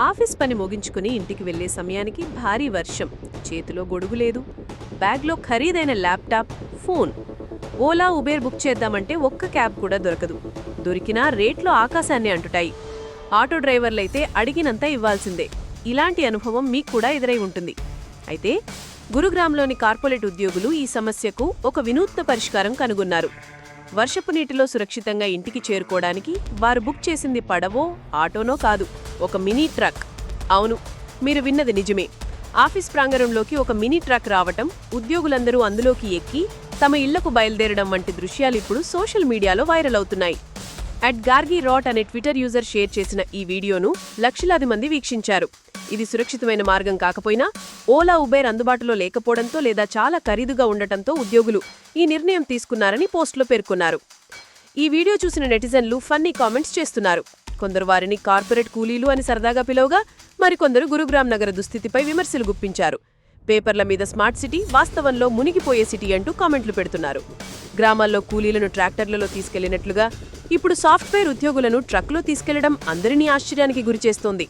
Office పని ముగించుకుని ఇంటికి వెళ్ళే సమయానికి భారీ వర్షం. చేతిలో గొడుగు లేదు. బ్యాగ్లో ఖరీదైన laptop phone. Ola Uber book చేద్దామంటే ఒక్క క్యాబ్ కూడా దొరకదు. దొరికినా రేట్లు ఆకాశాన్ని అంటుటాయి. ఆటో డ్రైవర్లైతే అడిగినంత ఇవ్వాల్సిందే. ఇలాంటి అనుభవం మీకు కూడా ఎదురై ఉంటుంది. అయితే గురుగ్రామ్లోని కార్పొరేట్ ఉద్యోగులు ఈ సమస్యకు ఒక వినూత్న పరిష్కారం కనుగొన్నారు. వర్షపు నీటిలో సురక్షితంగా ఇంటికి చేరుకోవడానికి వారు బుక్ చేసింది పడవో ఆటోనో కాదు. ఒక మినీ ట్రక్. అవును మీరు విన్నది నిజమే. ఆఫీస్ ప్రాంగణంలోకి ఒక మినీ ట్రక్ రావటం ఉద్యోగులందరూ అందులోకి ఎక్కి తమ ఇళ్ళకు బయలుదేరడం వంటి దృశ్యాలు ఇప్పుడు సోషల్ మీడియాలో వైరల్ అవుతున్నాయి. అట్ గార్గీ రాట్ అనే ట్విట్టర్ యూజర్ షేర్ చేసిన ఈ వీడియోను లక్షలాది మంది వీక్షించారు. ఇది సురక్షితమైన మార్గం కాకపోయినా ఓలా ఉబేర్ అందుబాటులో లేకపోవడంతో లేదా చాలా ఖరీదుగా ఉండటంతో ఉద్యోగులు ఈ నిర్ణయం తీసుకున్నారని పోస్టులో పేర్కొన్నారు. ఈ వీడియో చూసిన నెటిజన్లు ఫన్నీ కామెంట్స్ చేస్తున్నారు. కొందరు వారిని కార్పొరేట్ కూలీలు అని సరదాగా పిలవగా మరికొందరు గురుగ్రామ్ నగర దుస్థితిపై విమర్శలు గుప్పించారు. పేపర్ల మీద స్మార్ట్ సిటీ వాస్తవంలో మునిగిపోయే సిటీ అంటూ కామెంట్లు పెడుతున్నారు. గ్రామాల్లో కూలీలను ట్రాక్టర్లలో తీసుకెళ్ళినట్లుగా ఇప్పుడు సాఫ్ట్వేర్ ఉద్యోగులను ట్రక్లో తీసుకెళ్ళడం అందరినీ ఆశ్చర్యానికి గురిచేస్తోంది.